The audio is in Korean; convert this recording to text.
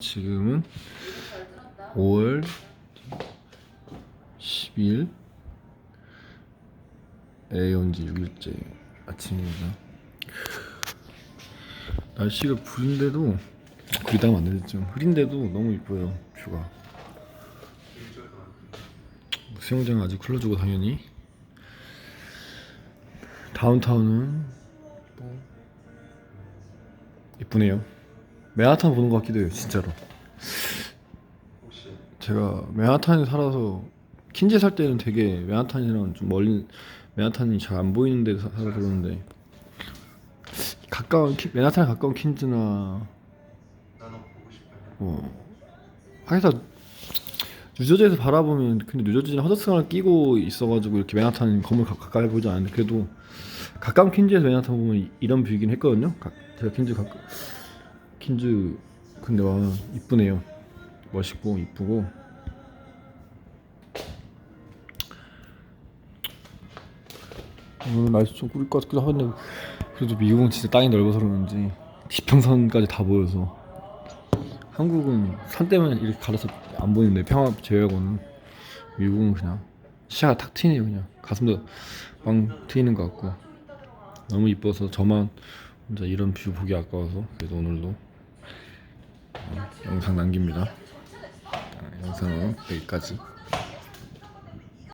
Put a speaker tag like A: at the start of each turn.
A: 지금은 5월 10일 에 온지 6일째 아침입니다. 날씨가 구린데도 구리다면 안좀 흐린데도 너무 이뻐요 뷰가. 수영장 아직 흘러주고 당연히 다운타운은 뭐 이쁘네요. 맨하탄 보는 것 같기도 해요 진짜로. 제가 맨하탄에 살아서 킨즈에 살 때는 되게 맨하탄이랑 좀 멀리 맨하탄이 잘 안 보이는 데 사- 살아서 그러는데. 가까운 키- 맨하탄에 가까운 킨즈나 뭐 하여튼 뉴저지에서 바라보면 근데 뉴저지는 허드슨을 끼고 있어가지고 이렇게 맨하탄 건물 가, 가까이 보지 않는데 그래도 가까운 킨즈에서 맨하탄 보면 이- 이런 뷰이긴 했거든요. 가, 제가 킨즈 가까 킨즈 근데 와 이쁘네요. 멋있고 이쁘고. 오늘 날씨 좀 꾸릴 것 같기도 한데 그래도 미국은 진짜 땅이 넓어서 그런지 지평선까지 다 보여서. 한국은 산 때문에 이렇게 가려서 안 보이는데 평화 제외하고는 미국은 그냥 시야가 탁 트이네요 그냥. 가슴도 빵 트이는 것 같고. 너무 이뻐서 저만 혼자 이런 뷰 보기 아까워서 그래도 오늘도. 어, 영상 남깁니다. 아, 영상은 여기까지.